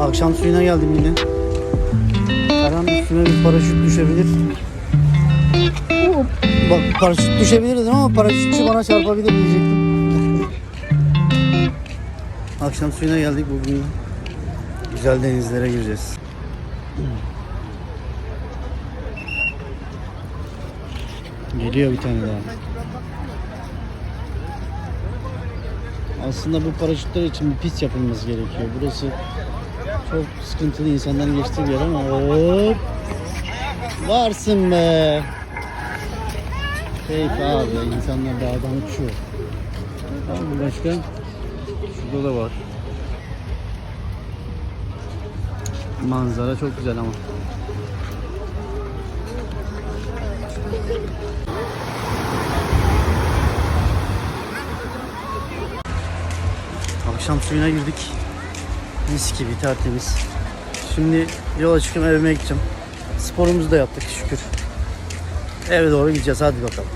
Akşam suyuna geldim yine. Her an üstüme bir paraşüt düşebilir. Bak paraşüt düşebilir ama paraşütçü bana çarpabilir diyecektim. Akşam suyuna geldik bugün. Güzel denizlere gireceğiz. Geliyor bir tane daha. Aslında bu paraşütler için bir pist yapılması gerekiyor. Burası çok sıkıntılı insanların geçtiği bir yer ama hop. Varsın be. Keyif abi. insanlar dağdan uçuyor. Mı başka? Şurada da var. Manzara çok güzel ama. Akşam suyuna girdik. Mis gibi tertemiz. Şimdi yola çıkıp evime gideceğim. Sporumuzu da yaptık şükür. Eve doğru gideceğiz hadi bakalım.